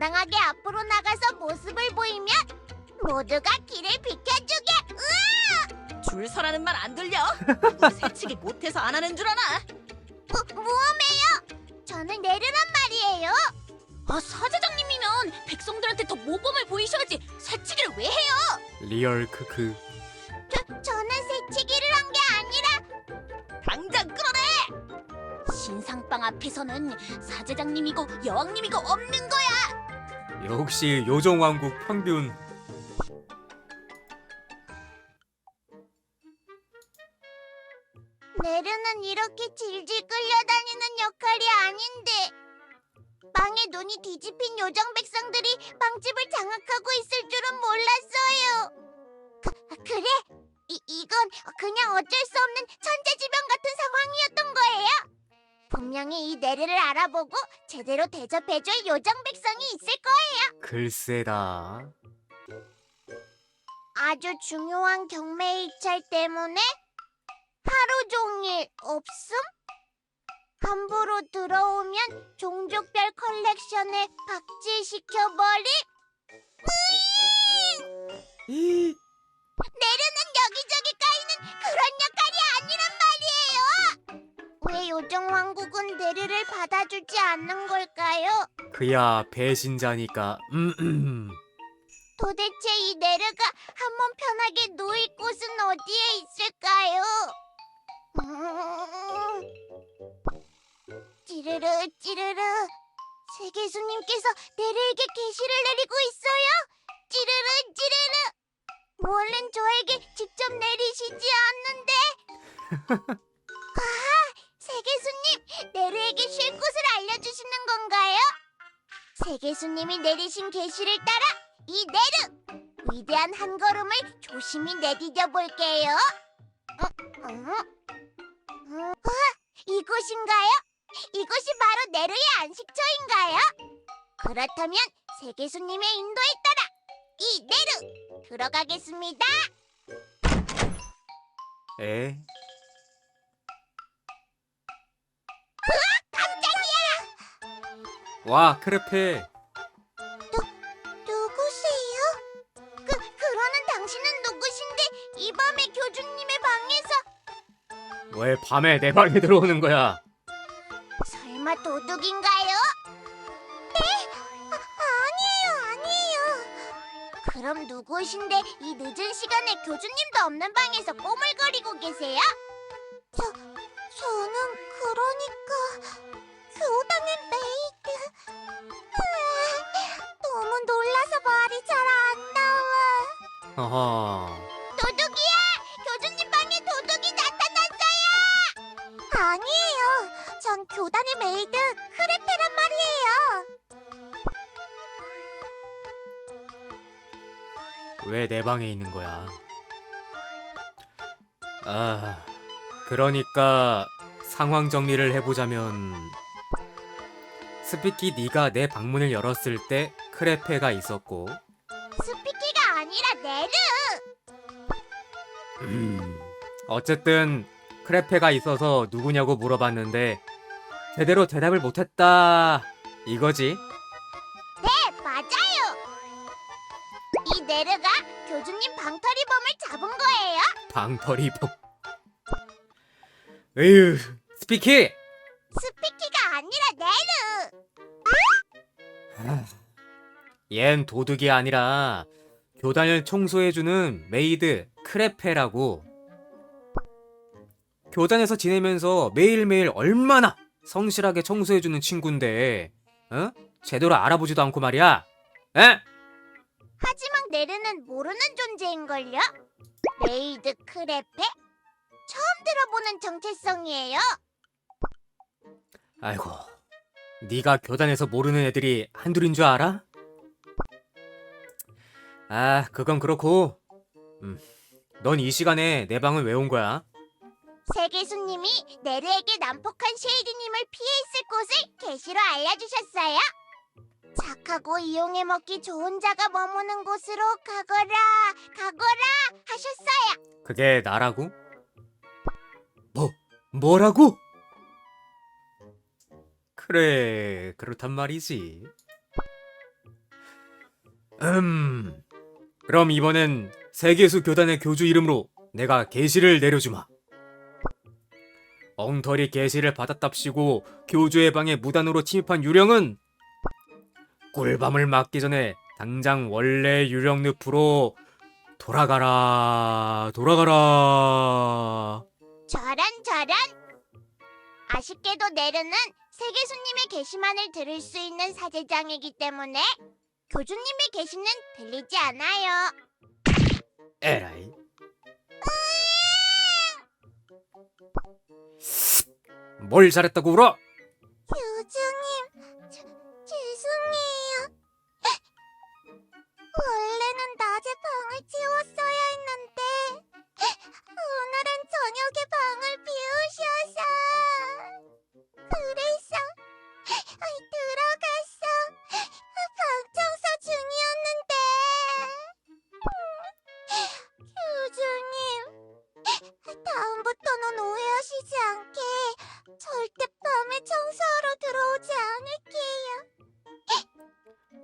당당하게 앞으로 나가서 모습을 보이면 모두가 길을 비켜주게. 으아! 줄 서라는 말 안 들려? 새치기 못해서 안 하는 줄 아나? 뭐, 모험해요. 저는 내르란 말이에요. 아 사제장님이면 백성들한테 더 모범을 보이셔야지 새치기를 왜 해요? 리얼 크크 저, 저는 새치기를 한 게 아니라 당장 끌어내! 신상방 앞에서는 사제장님이고 여왕님이고 없는 거야. 역시 요정왕국 평균 네르는 이렇게 질질 끌려다니는 역할이 아닌데 빵에 눈이 뒤집힌 요정 백성들이 빵집을 장악하고 있을 줄은 몰랐어요. 그, 그래? 이, 이건 그냥 어쩔 수 없는 천재지변 같은 상황이었던 거예요. 분명히 이 네르를 알아보고 제대로 대접해줄 요정 백성이 있을 거예요. 글쎄다 아주 중요한 경매 일찰 때문에 하루 종일 없음? 함부로 들어오면 종족별 컬렉션에 박제시켜버림? 으잉! 이 내르는 여기저기 까이는 그런 역할이 아니란 말이에요! 왜 요정 왕국은 내르를 받아주지 않는 걸까요? 그야 배신자니까 음 도대체 이 내르가 한 몸 편하게 누일 곳은 어디에 있을까요? 음... 찌르르 찌르르 세계수님께서 내르에게 계시를 내리고 있어요. 찌르르 찌르르 원래는 저에게 직접 내리시지 않는데 아 세계수님 내르에게 쉴 곳을 알려주시는 건가요? 세계수님이 내리신 계시를 따라 이 내르 위대한 한 걸음을 조심히 내디뎌 볼게요. 어, 어, 어, 아, 이곳인가요? 이곳이 바로 내르의 안식처인가요? 그렇다면 세계수님의 인도에 따라 이 내르 들어가겠습니다. 에? 와 크레페 누구세요? 그 그러는 당신은 누구신데 이 밤에 교주님의 방에서 왜 밤에 내 방에 들어오는 거야 설마 도둑인가요? 네? 아, 아니에요, 아니에요. 그럼 누구신데 이 늦은 시간에 교주님도 없는 방에서 꼬물거리고 계세요? 저, 저는 그러니까 메이드. 으아, 너무 놀라서 말이 잘 안 나와. 어허 도둑이야! 교주님 방에 도둑이 나타났어요! 아니에요. 전 교단의 메이드 크레페란 말이에요. 왜 내 방에 있는 거야 아 그러니까 상황 정리를 해보자면 스피키 네가 내 방문을 열었을 때 크레페가 있었고 스피키가 아니라 네르! 음, 어쨌든 크레페가 있어서 누구냐고 물어봤는데 제대로 대답을 못했다 이거지 네, 맞아요. 이 네르가 교주님 방털이범을 잡은 거예요. 방털이법 에휴 스피키 얜 도둑이 아니라 교단을 청소해주는 메이드 크레페라고 교단에서 지내면서 매일매일 얼마나 성실하게 청소해주는 친구인데 어? 제대로 알아보지도 않고 말이야 에? 하지만 네르는 모르는 존재인걸요? 메이드 크레페? 처음 들어보는 정체성이에요. 아이고 네가 교단에서 모르는 애들이 한둘인 줄 알아? 아 그건 그렇고 음, 넌 이 시간에 내 방을 왜 온 거야? 세계수님이 네르에게 난폭한 쉐이디님을 피해 있을 곳을 계시로 알려주셨어요. 착하고 이용해 먹기 좋은 자가 머무는 곳으로 가거라, 가거라 하셨어요. 그게 나라고? 뭐 뭐라고? 그래 그렇단 말이지 음. 그럼 이번엔 세계수 교단의 교주 이름으로 내가 계시를 내려주마. 엉터리 계시를 받았답시고 교주의 방에 무단으로 침입한 유령은 꿀밤을 맞기 전에 당장 원래 유령 늪으로 돌아가라 돌아가라 저런 저런. 아쉽게도 내르는 세계수님의 계시만을 들을 수 있는 사제장이기 때문에 교주님의 계시는 들리지 않아요. 에라이 뭘 잘했다고 울어? 교주님, 저, 죄송해요. 원래는 낮에 방을 치웠어야 했는데 오늘은 저녁에 방을 비우셔서 그래서 청소 중이었는데 교주님 다음부터는 오해하시지 않게 절대 밤에 청소하러 들어오지 않을게요.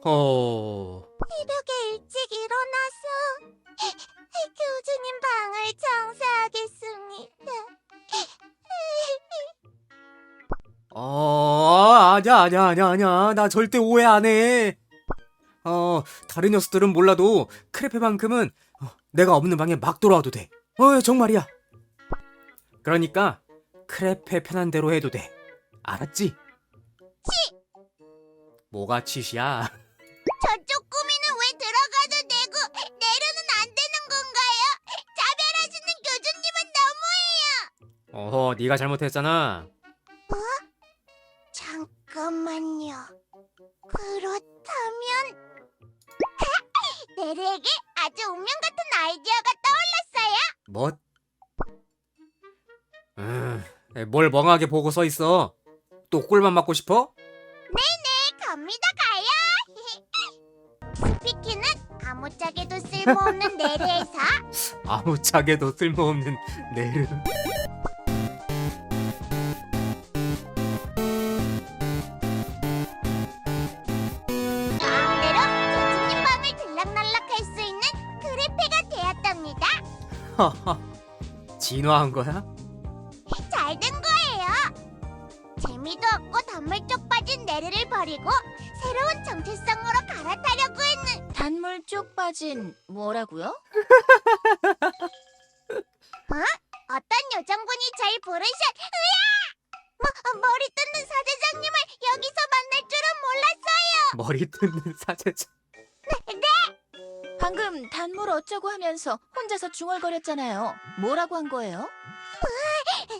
어... 새벽에 일찍 일어나서 교주님 방을 청소하겠습니다. 어, 아냐, 아냐, 아냐, 아냐. 나 절대 오해 안 해. 어, 다른 녀석들은 몰라도 크레페만큼은 어, 내가 없는 방에 막 돌아와도 돼. 어, 정말이야. 그러니까 크레페 편한 대로 해도 돼. 알았지? 치! 뭐가 치시야? 저쪽 꾸미는 왜 들어가도 되고 내려는 안 되는 건가요? 차별하시는 교주님은 너무해요. 어허, 네가 잘못했잖아. 잠깐만요. 그렇다면 내르에게 아주 운명 같은 아이디어가 떠올랐어요. 뭐? 음, 뭘 멍하게 보고 서 있어? 또 꿀만 맞고 싶어? 네, 갑니다 가요. 스피키는 아무짝에도 쓸모없는 내르에서 아무짝에도 쓸모없는 내르. 진화한 거야? 잘 된 거예요. 재미도 없고 단물 쪽 빠진 내르를 버리고 새로운 정체성으로 갈아타려고 했는 단물 쪽 빠진 뭐라고요? 어떤 여정분이 잘 부르셨 으야! 머, 머리 뜯는 사제장님을 여기서 만날 줄은 몰랐어요. 머리 뜯는 사제자. 방금 단물 어쩌고 하면서 혼자서 중얼거렸잖아요. 뭐라고 한 거예요?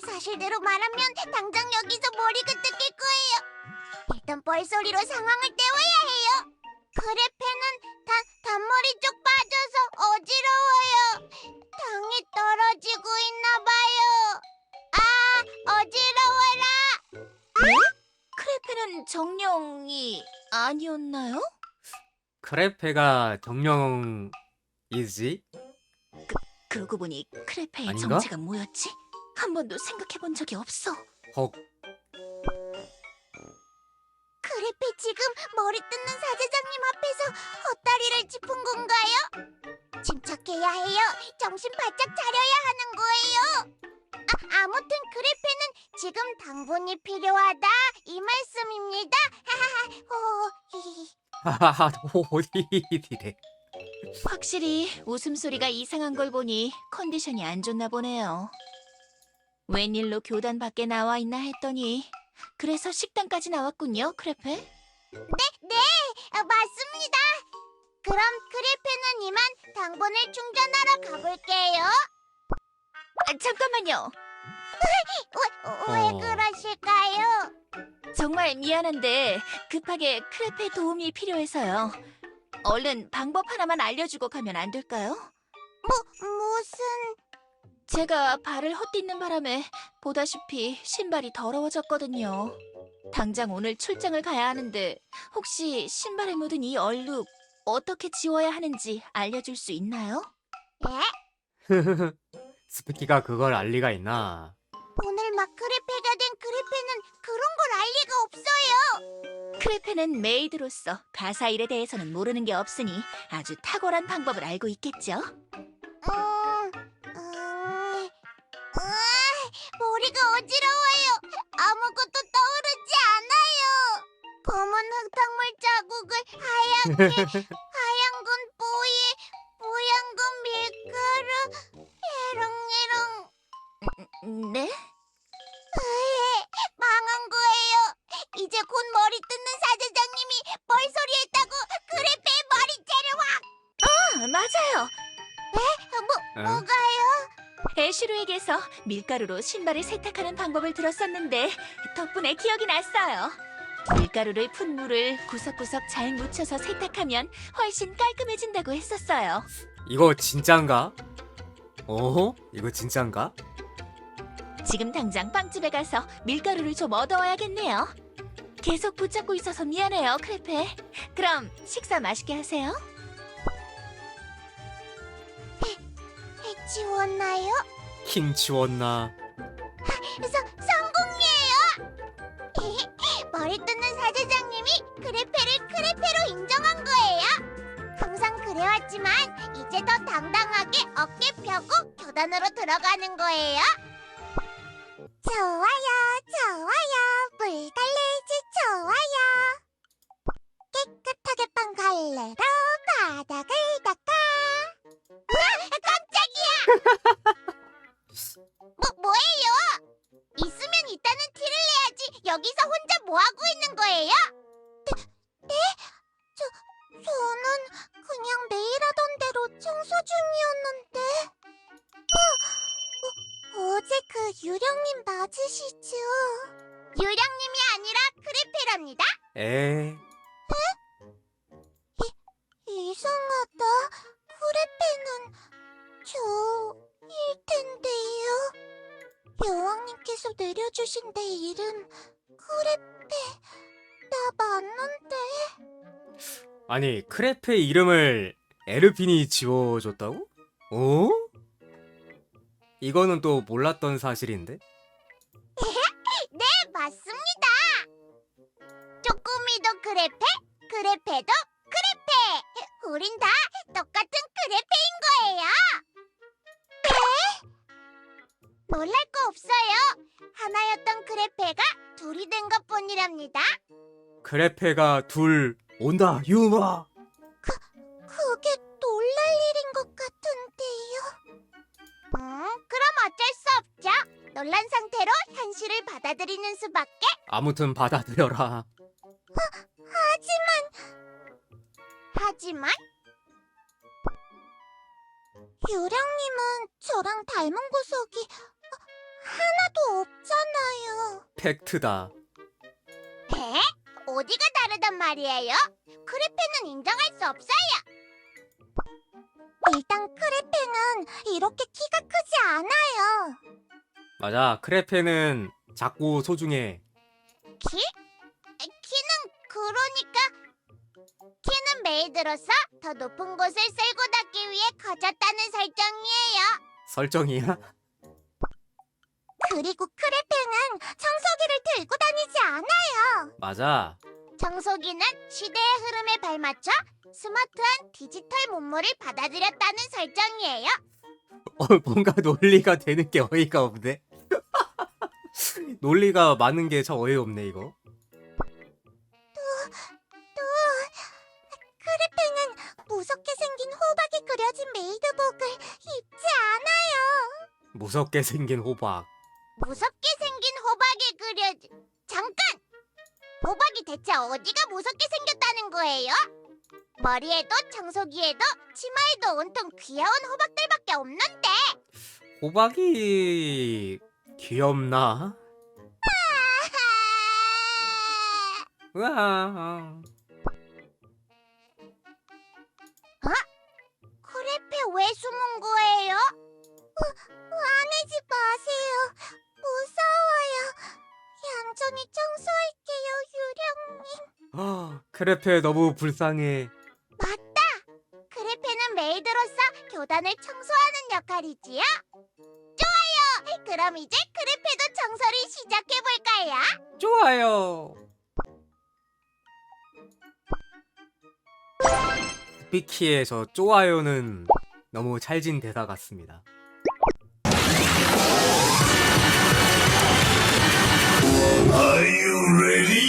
사실대로 말하면 당장 여기서 머리가 뜯길 거예요. 일단 뻘소리로 상황을 때워야 해요. 그래페는 단, 단머리 쪽 빠져서 어지러워요. 당이 떨어지고 있나 봐요. 아, 어지러워라. 크레페는 정령이 아니었나요? 크레페가 정령이지? 그러고 보니 크레페의 아닌가? 정체가 뭐였지? 한 번도 생각해 본 적이 없어. 헉. 그래페 지금 머리 뜯는 사제장님 앞에서 헛다리를 짚은 건가요? 침착해야 해요. 정신 바짝 차려야 하는 거예요. 아, 아무튼 그래페는 지금 당분이 필요하다 이 말씀입니다. 하하하. 호, 히히. 하하하, 호디디데. 확실히 웃음소리가 이상한 걸 보니 컨디션이 안 좋나 보네요. 웬일로 교단 밖에 나와 있나 했더니 그래서 식당까지 나왔군요, 크레페. 아, 맞습니다. 그럼 크레페는 이만 당분을 충전하러 가볼게요. 아, 잠깐만요. 왜, 왜 어. 그러실까요? 정말 미안한데 급하게 크레페 도움이 필요해서요. 얼른 방법 하나만 알려주고 가면 안 될까요? 뭐, 무슨... 제가 발을 헛디는 바람에 보다시피 신발이 더러워졌거든요. 당장 오늘 출장을 가야 하는데 혹시 신발에 묻은 이 얼룩 어떻게 지워야 하는지 알려줄 수 있나요? 예? 스피키가 그걸 알 리가 있나? 오늘 막 크레페가 페는 메이드로서 가사 일에 대해서는 모르는 게 없으니 아주 탁월한 방법을 알고 있겠죠. 음, 음, 으아, 머리가 어지러워요. 아무것도 떠오르지 않아요. 검은 흙탕물 자국을 하얗게, 하얀 건 뽀얘, 뽀얀 건 밀가루, 해롱해롱. 음, 네? 뭐, 응? 뭐가요? 애쉬루에게서 밀가루로 신발을 세탁하는 방법을 들었었는데 덕분에 기억이 났어요. 밀가루를 푼 물을 구석구석 잘 묻혀서 세탁하면 훨씬 깔끔해진다고 했었어요. 이거 진짠가? 어? 이거 진짠가? 지금 당장 빵집에 가서 밀가루를 좀 얻어와야겠네요. 계속 붙잡고 있어서 미안해요, 크레페. 그럼 식사 맛있게 하세요. 해치웠나요? 킹 치웠나? 서, 성공이에요! 머리 뜯는 사제장님이 크레페를 크레페로 인정한 거예요. 항상 그래왔지만 이제 더 당당하게 어깨 펴고 교단으로 들어가는 거예요. 좋아요, 좋아요. 물 달래지 좋아요. 깨끗하게 빵 갈래로 바닥을 닦아. 깜짝이야! 뭐, 뭐예요? 있으면 있다는 티를 내야지 여기서 혼자 뭐 하고 있는 거예요? 네? 네? 저, 저는 그냥 매일 하던 대로 청소 중이었는데 어, 어, 어제 그 유령님 맞으시죠? 유령님이 아니라 크리페랍니다 에 이상하다 크레페는 저 일 텐데요 여왕님께서 내려주신 내 이름 크레페 나 맞는데 아니 크레페 이름을 에르핀이 지워줬다고? 어? 이거는 또 몰랐던 사실인데? 네 맞습니다 쪼꼬미도 크레페 크레페도 크레페 우린 다 없어요 하나였던 크레페가 둘이 된 것뿐이랍니다 크레페가 둘 온다 유마 그게 놀랄 일인 것 같은데요. 음, 그럼 어쩔 수 없죠. 놀란 상태로 현실을 받아들이는 수밖에. 아무튼 받아들여라 하지만 유령님은 저랑 닮은 구석이 하나도 없잖아요. 팩트다 에? 어디가 다르단 말이에요? 크레페는 인정할 수 없어요. 일단 크레페는 이렇게 키가 크지 않아요. 맞아 크레페는 작고 소중해 키? 키는 그러니까 키는 메이드로서 더 높은 곳을 쓸고 닦기 위해 커졌다는 설정이에요. 설정이야? 그리고 크레페는 청소기를 들고 다니지 않아요. 맞아 청소기는 시대의 흐름에 발맞춰 스마트한 디지털 문물을 받아들였다는 설정이에요. 어, 뭔가 논리가 되는 게 어이가 없네 논리가 많은 게 참 어이없네 이거 또 무섭게 생긴 호박이 그려진 메이드복을 입지 않아요. 무섭게 생긴 호박 무섭게 생긴 호박이 그려진 잠깐! 호박이 대체 어디가 무섭게 생겼다는 거예요? 머리에도 청소기에도 치마에도 온통 귀여운 호박들밖에 없는데 호박이 귀엽나? 으아 크레페 왜 숨은 거예요? 화내지 마세요. 무서워요. 양정이 청소할게요, 유령님. 아, 크레페 너무 불쌍해. 맞다! 크레페는 메이드로서 교단을 청소하는 역할이지요? 좋아요! 그럼 이제 크레페도 청소를 시작해볼까요? 좋아요. 스피키에서 좋아요는 너무 찰진 대사 같습니다. Are you ready?